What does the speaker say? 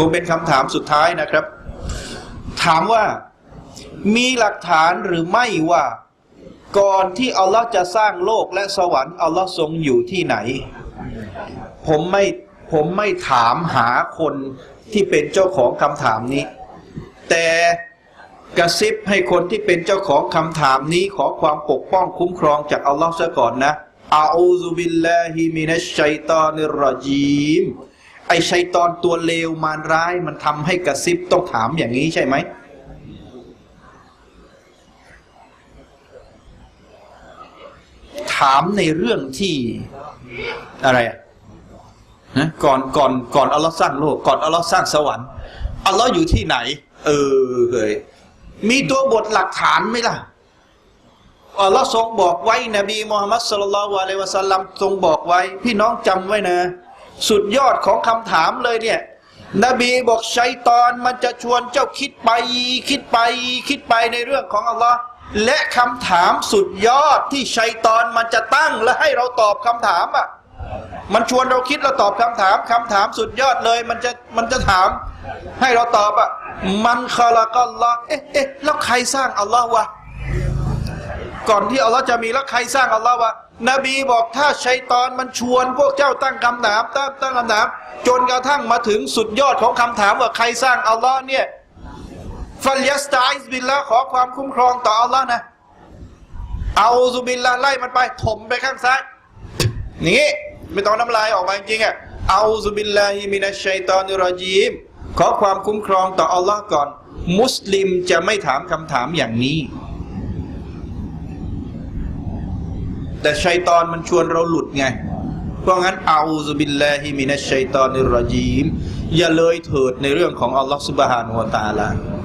คงเป็นคำถามสุดท้ายนะครับ ถามว่ามีหลักฐานหรือไม่ว่าก่อนที่อัลลอฮ์จะสร้างโลกและสวรรค์อัลลอฮ์ทรงอยู่ที่ไหน ผมไม่ผมไม่ถามหาคนที่เป็นเจ้าของคำถามนี้ แต่กระซิบให้คนที่เป็นเจ้าของคำถามนี้ขอความปกป้องคุ้มครองจากอัลลอฮ์ซะก่อนนะอาอูซุบิลลาฮิมินัชชัยตอนิรรจีม ไอชัยตอนตัวเลวมารร้ายมันทำให้กระซิบต้องถามอย่างนี้ใช่ไหมถามในเรื่องที่อะไรอะนะก่อนก่อนก่อนอัลลอฮ์สร้างโลกก่อนอัลลอฮ์สร้างสวรรค์อัลลอฮ์อยู่ที่ไหน เออเฮ้ยมีตัวบทหลักฐานไหมล่ะอัลลอฮ์ทรงบอกไว้นบีมุฮัมมัดสุลลัลลอฮุอะลัยวะสัลลัมทรงบอกไว้ พี่น้องจำไว้นะ สุดยอดของคำถามเลยเนี่ยนบีบอกชัยตอนมันจะชวนเจ้าคิดไปคิดไปคิดไปในเรื่องของอัลลอฮ์และคำถามสุดยอดที่ชัยตอนมันจะตั้งและให้เราตอบคำถามอะมันชวนเราคิดเราตอบคำถามคำถามสุดยอดเลย มันจะมันจะถาม ให้เราตอบอะมันคาลากัลลอฮ์เอ๊ะเอ๊ะแล้วใครสร้างอัลลอฮ์วะก่อนที่อัลลอฮ์จะมีแล้วใครสร้างอัลลอฮ์วะ นบีบอกถ้าชัยตอนมันชวนพวกเจ้าตั้งคำถามตั้งตั้งคำถาม จนกระทั่งมาถึงสุดยอดของคำถามว่าใครสร้างอัลลอฮ์เนี่ยฟัลยัสตาอิสบิลละขอความคุ้มครองต่ออัลลอฮ์นะเอาซุบิลละไล่มันไปถมไปข้างซ้ายนี่ไม่ต้องน้ำลายออกมาจริงๆอะเอาซุบิลลาฮิมินัชชัยตอนิรรจีมขอความคุ้มครองต่ออัลลอฮ์ก่อน มุสลิมจะไม่ถามคำถามอย่างนี้ แต่ชัยตอนมันชวนเราหลุดไง เพราะงั้นเอาซุบิลลาฮิมินัชชัยตอนิรรจีมอย่าเลยเถิดในเรื่องของอัลลอฮฺสุบฮานุวะตาลา